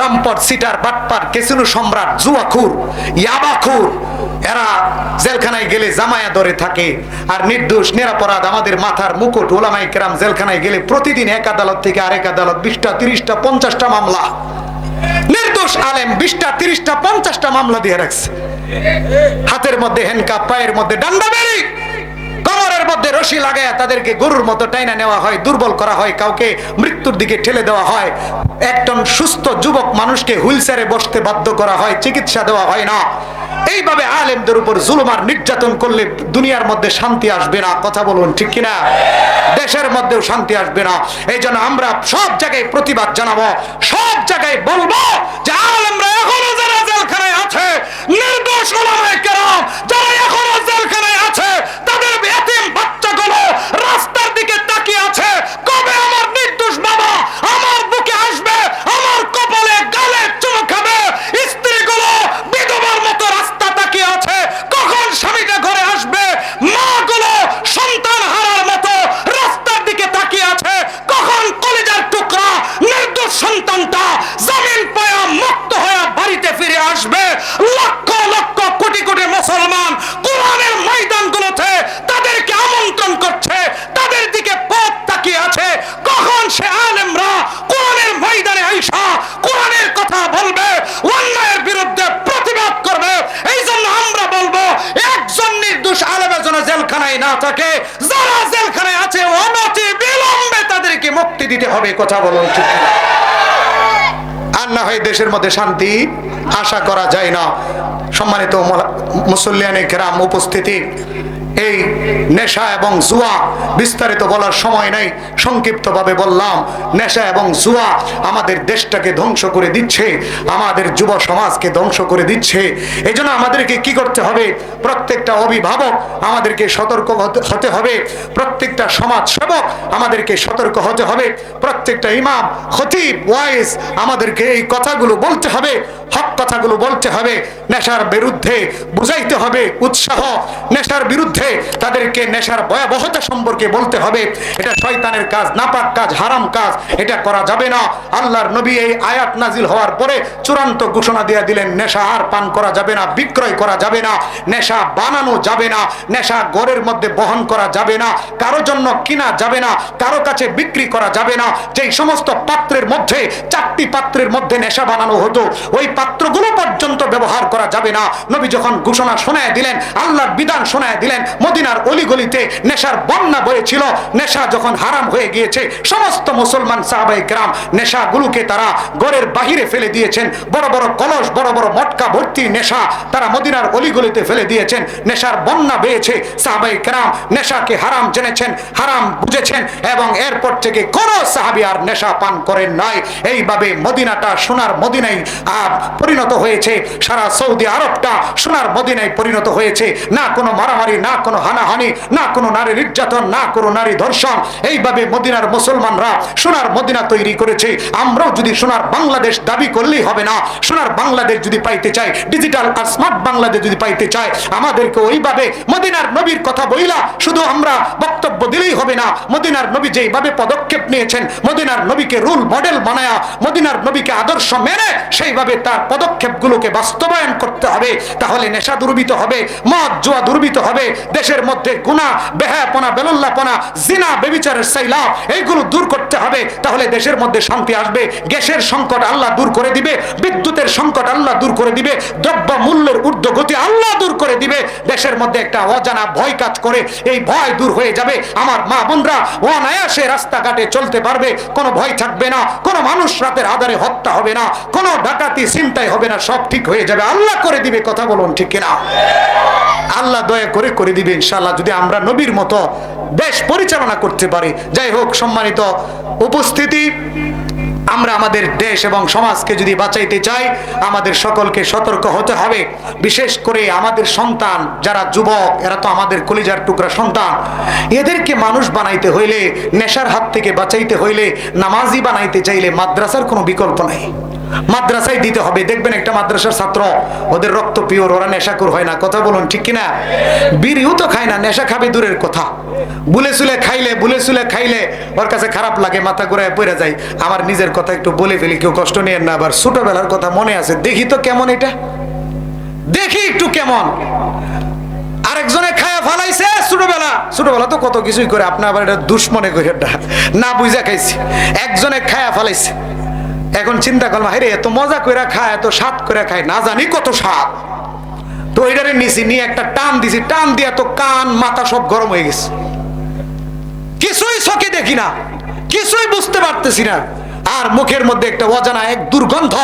লম্পট, সিটার, বাটপার, কেসিনো সম্রাট, জুয়াখুর, ইয়াবাখুর। এরা জেলখানায় গেলে জামায়া ধরে থাকে আর নির্দোষ, নিরাপরাধ আমাদের মাথার মুকুট ওলামাই কেরাম জেলখানায় গেলে প্রতিদিন এক আদালত থেকে আরেক আদালত, বিশটা, তিরিশটা, পঞ্চাশটা মামলা। নির্দোষ আলেম বিশটা, তিরিশটা, পঞ্চাশটা মামলা দিয়ে রাখছে। হাতের মধ্যে হ্যান্ডকাপ পায়ের মধ্যে ডান্ডা বেরি। কমরের মধ্যে রশি লাগায় তাদেরকে গরুর মতো টাইনা নেওয়া হয়, দুর্বল করা হয়, কাউকে মৃত্যুর দিকে ঠেলে দেওয়া হয়। একজন সুস্থ যুবক মানুষকে হুইলচেয়ারে বসতে বাধ্য করা হয়, চিকিৎসা দেওয়া হয় না। এইভাবে আলেমদের উপর জুলুমার নির্যাতন করলে দুনিয়ার মধ্যে শান্তি আসবে না। কথা বলুন, ঠিক কিনা? দেশের মধ্যেও শান্তি আসবে না। এই আমরা সব জায়গায় প্রতিবাদ জানাব, সব জায়গায় বলব যে আলেমরা এখনও যারা জেলখানায় আছে নির্দোষ ওলামায়ে কেরাম যারা এখনও জেলখানায় আছে তাদের এতিম বাচ্চাগুলো রাস্তার দিকে তাকিয়ে আছে কবে আমার নির্দোষ বাবা আমার বুকে আসবে আমার কপালে গালে চুমু খাবে স্ত্রীগুলো বিধবার মতো রাস্তা তাকিয়ে আছে কখন স্বামীটা ঘরে আসবে মাগুলো সন্তান হারার মতো রাস্তার দিকে তাকিয়ে আছে কখন কলেজার টুকরা নির্দোষ সন্তানটা জমিন পায়া মুক্ত হয়ে বাড়িতে ফিরে আসবে লক্ষ লক্ষ কোটি কোটি মুসলমান কোরআনের ময়দানগুলোতে তাদেরকে আমন্ত্রণ করছে তাদের দিকে পথ তাকিয়ে আছে কখন সে আলেমরা কোরআনের ময়দানে আইসা কোরআনের কথা বলবে অন্যায়ের বিরুদ্ধে প্রতিবাদ করবে এই জন্য আমরা বলব একজন নির্দোষ আলেমের জন্য জেলখানায় না থাকে যারা জেলখানে আছে, অনতি বিলম্বে তাদেরকে মুক্তি দিতে হবে কথা বলুন ঠিক আর না হয় দেশের মধ্যে শান্তি আশা করা যায় না। সম্মানিত মুসল্লিয়ানে কেরাম উপস্থিতি। এই নেশা এবং জুয়া বিস্তারিত বলার সময় নেই। সংক্ষিপ্তভাবে বললাম, নেশা এবং জুয়া আমাদের দেশটাকে ধ্বংস করে দিচ্ছে, আমাদের যুব সমাজকে ধ্বংস করে দিচ্ছে। এই জন্য আমাদেরকে কি করতে হবে? প্রত্যেকটা অভিভাবক আমাদেরকে সতর্ক হতে হবে। প্রত্যেকটা সমাজ সেবক আমাদেরকে সতর্ক হতে হবে। প্রত্যেকটা ইমাম, খতিব, ওয়াইস আমাদেরকে এই কথাগুলো বলতে হবে। হক কথাগুলো বলতে হবে, নেশার বিরুদ্ধে বুঝাইতে হবে উৎসাহ, নেশার বিরুদ্ধে তাদেরকে নেশার ভয়াবহতা সম্পর্কে বলতে হবে। এটা শয়তানের কাজ, নাপাক কাজ, হারাম কাজ, এটা করা যাবে না। আল্লাহর নবী এই আয়াত নাজিল হওয়ার পরে চূড়ান্ত ঘোষণা দিয়ে দিলেন, নেশা আর পান করা যাবে না, বিক্রয় করা যাবে না, নেশা বানানো যাবে না, নেশা ঘরের মধ্যে বহন করা যাবে না, কারও জন্য কিনা যাবে না, কারও কাছে বিক্রি করা যাবে না, যেই সমস্ত পাত্রের মধ্যে, চারটি পাত্রের মধ্যে নেশা বানানো হতো, ওই পাত্রগুলো পর্যন্ত ব্যবহার করা যাবে না। নবী যখন ঘোষণা শোনায় দিলেন আল্লাহর বিধান শোনায় দিলেন মদিনার অলিগলিতে নেশার বন্যা বয়েছিল নেশা যখন হারাম হয়ে গিয়েছে সমস্ত মুসলমান সাহাবাই গ্রাম নেশাগুলোকে তারা ঘরের বাহিরে ফেলে দিয়েছেন। বড় বড় কলস বড় বড় মটকা ভর্তি নেশা তারা মদিনার অলিগলিতে ফেলে দিয়েছেন। নেশার বন্যা বেয়েছে সাহাবাই গ্রাম নেশাকে হারাম জেনেছেন হারাম বুঝেছেন এবং এরপর থেকে কোন সাহাবি আর নেশা পান করেন নাই। এইভাবে মদিনাটা সোনার মদিনাই আহ, পরিণত হয়েছে। সারা সৌদি আরবটা সোনার মদিনায় পরিণত হয়েছে। না কোনো মারামারি, না কোনো হানাহানি, না কোনো নারী নির্যাতন, না কোনো নারী ধর্ষণ। এইভাবে মদিনার মুসলমানরা সোনার মদিনা তৈরি করেছে। আমরাও যদি সোনার বাংলাদেশ দাবি করলেই হবে না। সোনার বাংলাদেশ যদি পাইতে চাই ডিজিটাল আর স্মার্ট বাংলাদেশ যদি পাইতে চাই আমাদেরকে ওইভাবে মদিনার নবীর কথা বইলা শুধু আমরা বক্তব্য দিলেই হবে না। মদিনার নবী যেইভাবে পদক্ষেপ নিয়েছেন, মদিনার নবীকে রুল মডেল বানায়া, মদিনার নবীকে আদর্শ মেনে, সেইভাবে তার পদক্ষেপগুলোকে বাস্তবায়ন করতে হবে। তাহলে নেশা দুর্বৃত হবে, মদ জুয়া দুর্বৃত হবে, দেশের মধ্যে গুণা, বেহায়াপনা, বেলল্লাপনা, জিনা, বেবিচারের সাইলাভ এইগুলো দূর করতে হবে। তাহলে দেশের মধ্যে শান্তি আসবে, গ্যাসের সংকট আল্লাহ দূর করে দিবে, বিদ্যুতের সংকট আল্লাহ দূর করে দিবে দ্রব্য মূল্যের ঊর্ধ্বগতি আল্লাহ দূর করে দিবে। দেশের মধ্যে একটা অজানা ভয় কাজ করে, এই ভয় দূর হয়ে যাবে। আমার মা বোনরা অনায়াসে রাস্তাঘাটে চলতে পারবে, কোনো ভয় থাকবে না, কোনো মানুষ রাতের আধারে হত্যা হবে না, কোনো ডাকাতি চিন্তাই হবে না, সব ঠিক হয়ে যাবে। আল্লাহ করে দিবে কথা বলুন ঠিক কিনা? আল্লাহ দয়া করে করে দিবে ইনশাআল্লাহ, যদি আমরা নবীর মতো দেশ পরিচালনা করতে পারি। যাই হোক, সম্মানিত উপস্থিতি আমরা আমাদের দেশ এবং সমাজকে যদি বাঁচাইতে চাই, আমাদের সকলকে সতর্ক হতে হবে। বিশেষ করে আমাদের সন্তান, যারা যুবক, এরা তো আমাদের কলিজার টুকরা সন্তান। এদেরকে মানুষ বানাইতে হইলে, নেশার হাত থেকে বাঁচাইতে হইলে, নামাজি বানাইতে চাইলে মাদ্রাসার কোনো বিকল্প নাই। মাদ্রাসায় দিতে হবে। দেখবেন একটা মাদ্রাসার ছাত্র, ওদের রক্ত পিওর, ওরা নেশাকুর হয় না। কথা বলুন, ঠিক কিনা? বিড়িও তো খায় না, নেশা খাবে দূরের কথা। বুলে সুলে খাইলে, বুলে সুলে খাইলে ওর কাছে খারাপ লাগে, মাথা ঘুরায় পড়ে যায়। আমার নিজের কথা একটু বলে ফেলি, কেউ কষ্ট নিয়ে না আবার। ছোটবেলার কথা মনে আছে। দেখি তো কেমন এটা। দেখি একটু কেমন। আরেকজনে খায়া ফালাইছে ছোটবেলা। ছোটবেলা তো কত কিছুই করে, আপনি আবার এটা দুশ্মনে করে না বুঝা খাইছি। একজনে খায়া ফালাইছে। এখন চিন্তা করলাম হাইরে এত মজা করে খায়, এত স্বাদ করে খায়, না জানি কত স্বাদ। তো ওইটারে নিছি, নিয়ে একটা টান দিছি, টান দিয়ে তো কান, মাথা সব গরম হয়ে গেছে। কিছুই চোখে দেখি না, কিছুই বুঝতে পারতেছি না। আর মুখের মধ্যে একটা অজানা এক দুর্গন্ধ।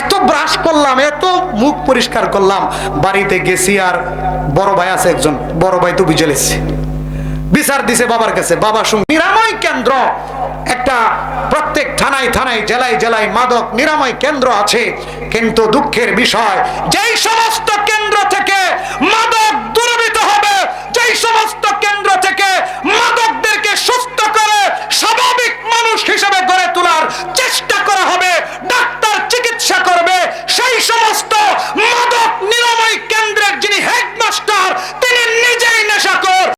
এত ব্রাশ করলাম, এত মুখ পরিষ্কার করলাম। বাড়িতে গেছি আর বড় ভাই আছে একজন, বড় ভাই তো বুঝে বিচার দিছে বাবার কাছে বাবা সঙ্গে নিরাময় কেন্দ্র। একটা প্রত্যেক থানায় থানায়, জেলায় জেলায় মাদক নিরাময় কেন্দ্র আছে। কিন্তু দুঃখের বিষয়, যেই সমস্ত কেন্দ্র থেকে মাদক